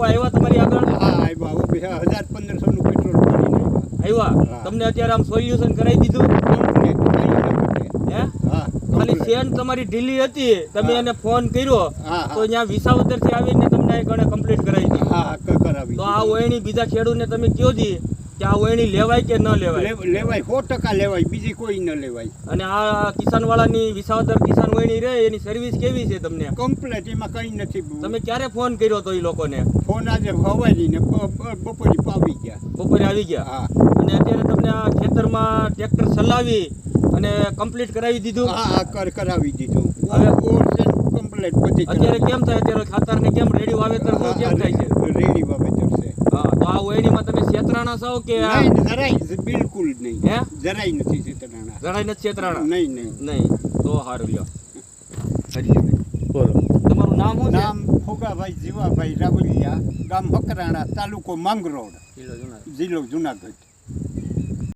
લોકો આવ્યા તમારી આગળ? હા આવ્યા. આવો બે નું પેટ્રોલ ભરીને આવ્યા. તમને અત્યારે આમ સોલ્યુશન કરાવી દીધું? હે? ખાલી ચેન તમારી ઢીલી હતી. તમે એને ફોન કર્યો તો અહીંયા વિસાવદરથી આવીને તમને કણે કમ્પ્લીટ કરાવી દીધું. હા કરાવી તો આ ઓયણી બીજા ખેડૂતને તમે કયો દીધી કે આ ઓયણી લેવાય કે ન લેવાય? લેવાય સો ટકા લેવાય બીજી કોઈ ન લેવાય. અને આ કિસાન વાળાની વિસાવદર કિસાન ઓયણી રહે એની સર્વિસ કેવી છે તમને? કમ્પ્લેટ એમાં કઈ નથી. તમે ક્યારે ફોન કર્યો તો એ લોકોને? ફોન આજે હવારી ને બપોરે આવી ગયા. બપોરે આવી ગયા? હા. અને અત્યારે તમને આ ખેતરમાં ટ્રેક્ટર ચલાવી અને કમ્પ્લીટ કરાવી દીધું? હા કરાવી દીધું. હવે- કમ્પ્લેટ બધી અત્યારે કેમ થાય? અત્યારે ખાતરને કેમ રેડી વાવેતર કેમ થાય છે રેડી વાવેતર છે હા તો આ ઓયડીમાં તમે છેતરાણા છો કે નહીં જરાય બિલકુલ નહીં. હે? જરાય નથી છેતરાણા. જરાય નથી છેતરાણા? નહીં નહીં. નહીં. તો હારું લ્યો. બોલો. તમારું નામ શું છે? નામ ફોગાભાઈ જીવાભાઈ રાવલિયા ગામ હકરાણા તાલુકો માંગરોળ જિલ્લો જુનાગઢ.